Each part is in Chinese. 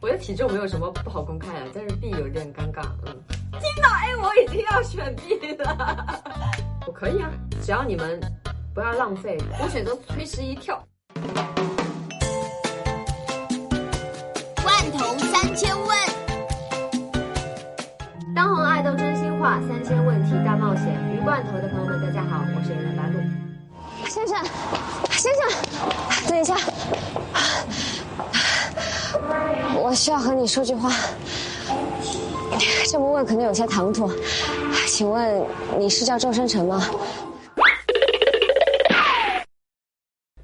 我的体重没有什么不好公开啊，但是 B 有点尴尬。嗯，听到 A 我已经要选 B 了。我可以啊，只要你们不要浪费，我选择随时一跳。罐头三千问，当红爱豆真心话三千问题大冒险，鱼罐头的朋友们，大家好，我是人白露。先生，先生，等一下，我需要和你说句话。这么问可能有些唐突，请问你是叫周生辰吗？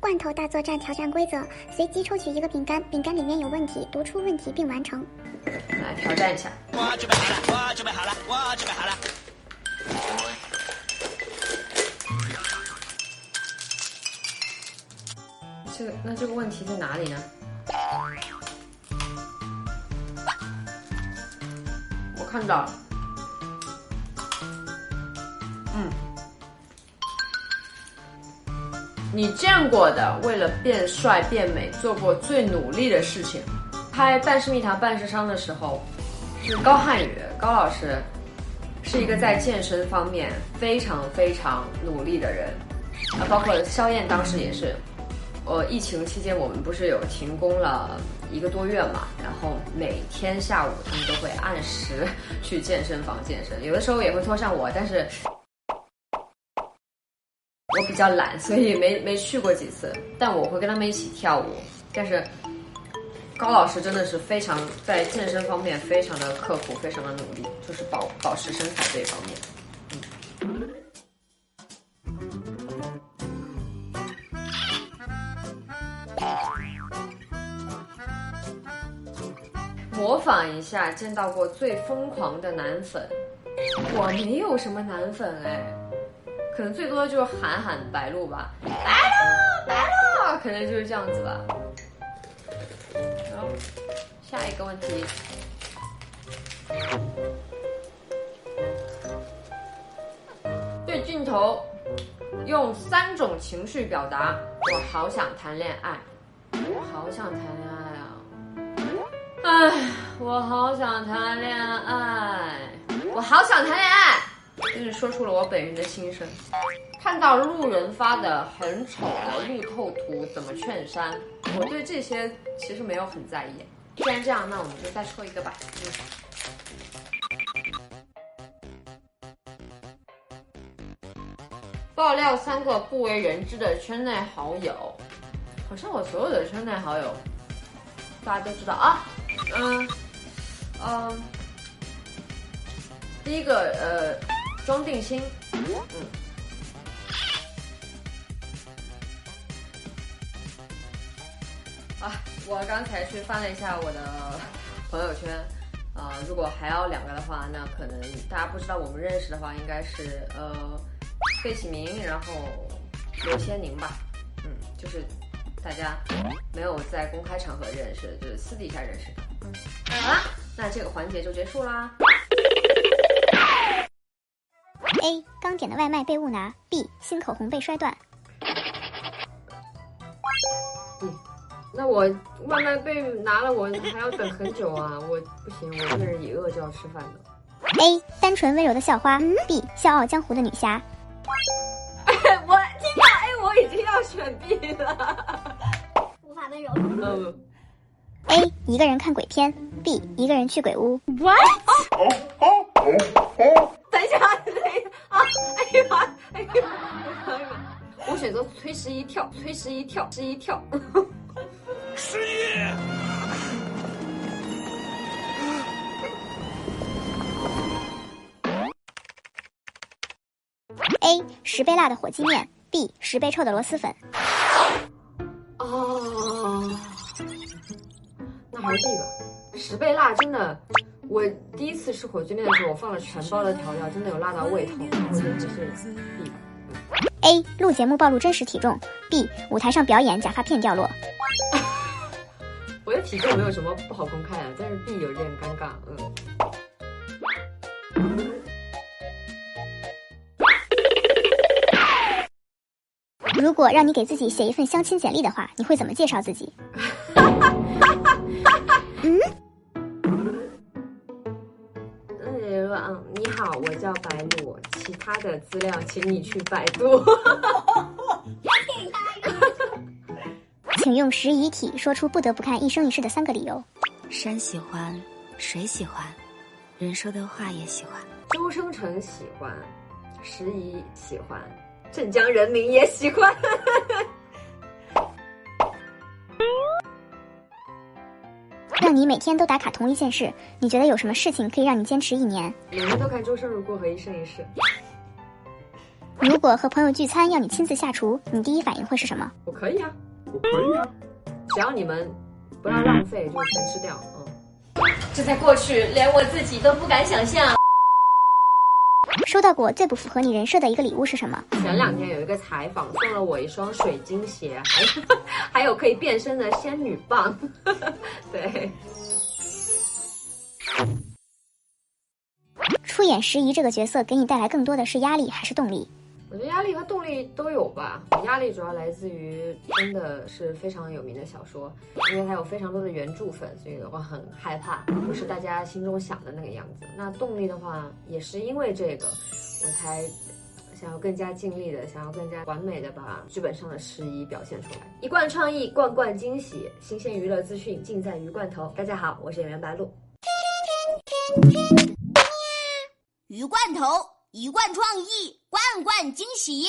罐头大作战挑战规则：随机抽取一个饼干，饼干里面有问题，读出问题并完成。来挑战一下。我准备好了，我准备好了，我准备好了。这个那这个问题在哪里呢？看到，嗯，你见过的为了变帅变美做过最努力的事情？拍《半是蜜糖半是伤》的时候，是高瀚宇高老师，是一个在健身方面非常非常努力的人，啊，包括肖燕当时也是。呃，疫情期间我们不是有停工了一个多月嘛，然后每天下午他们都会按时去健身房健身，有的时候也会拖上我，但是我比较懒，所以没没去过几次，但我会跟他们一起跳舞。但是高老师真的是非常在健身方面非常的刻苦，非常的努力，就是保保持身材这一方面。仿一下见到过最疯狂的男粉，我没有什么男粉哎，可能最多就是喊喊白鹿吧，白鹿白鹿，可能就是这样子吧。好，下一个问题，对镜头用三种情绪表达，我好想谈恋爱，我好想谈恋爱啊。唉，我好想谈恋爱，我好想谈恋爱，就是说出了我本人的心声。看到路人发的很丑的路透图，怎么劝删？我对这些其实没有很在意。既然这样，那我们就再抽一个吧。爆料三个不为人知的圈内好友，好像我所有的圈内好友，大家都知道啊。嗯，嗯，第一个呃，庄定心，嗯，啊，我刚才去翻了一下我的朋友圈，啊，如果还要两个的话，那可能大家不知道我们认识的话，应该是呃，费启鸣，然后刘千宁吧，嗯，就是大家没有在公开场合认识，就是私底下认识的。好啦，那这个环节就结束啦。A 刚点的外卖被误拿，B 新口红被摔断。嗯，那我外卖被拿了，我还要等很久啊！我不行，我这个人一饿就要吃饭的。A 单纯温柔的校花，B 笑傲江湖的女侠。我听到 A 我已经要选 B 了，无法温柔。嗯。A 一个人看鬼片，B 一个人去鬼屋。What？等一下，等一下啊！哎呀，哎呀，哎呀！我选择催十一跳，催十一跳，十一跳。十一。A 十倍辣的火鸡面，B 十倍臭的螺蛳粉。还是这个十倍辣，真的，我第一次吃火鸡面的时候，我放了全包的调料，真的有辣到胃痛，我觉得这是 B。A 录节目暴露真实体重，B 舞台上表演假发片掉落。我的体重没有什么不好公开的，但是 B 有点尴尬，嗯。如果让你给自己写一份相亲简历的话，你会怎么介绍自己？嗯，嗯，你好，我叫白露，其他的资料请你去百度。请用十一体说出不得不看《一生一世》的三个理由。山喜欢，水喜欢，人说的话也喜欢。周生辰喜欢，时宜喜欢，镇江人民也喜欢。让你每天都打卡同一件事，你觉得有什么事情可以让你坚持一年？每天都看周生如故和一生一世。如果和朋友聚餐要你亲自下厨，你第一反应会是什么？我可以啊，我可以啊，只要你们不要浪费，就全吃掉。嗯，这在过去，连我自己都不敢想象。收到过最不符合你人设的一个礼物是什么？前两天有一个采访，送了我一双水晶鞋，还还有可以变身的仙女棒。对，出演时宜这个角色给你带来更多的是压力还是动力？我觉得压力和动力都有吧。压力主要来自于真的是非常有名的小说，因为它有非常多的原著粉，所以我很害怕不是大家心中想的那个样子。那动力的话，也是因为这个，我才想要更加尽力的，想要更加完美的把剧本上的诗意表现出来。一贯创意，罐罐惊喜，新鲜娱乐资讯尽在鱼罐头。大家好，我是演员白鹿。鱼罐头，一贯创意，罐罐惊喜。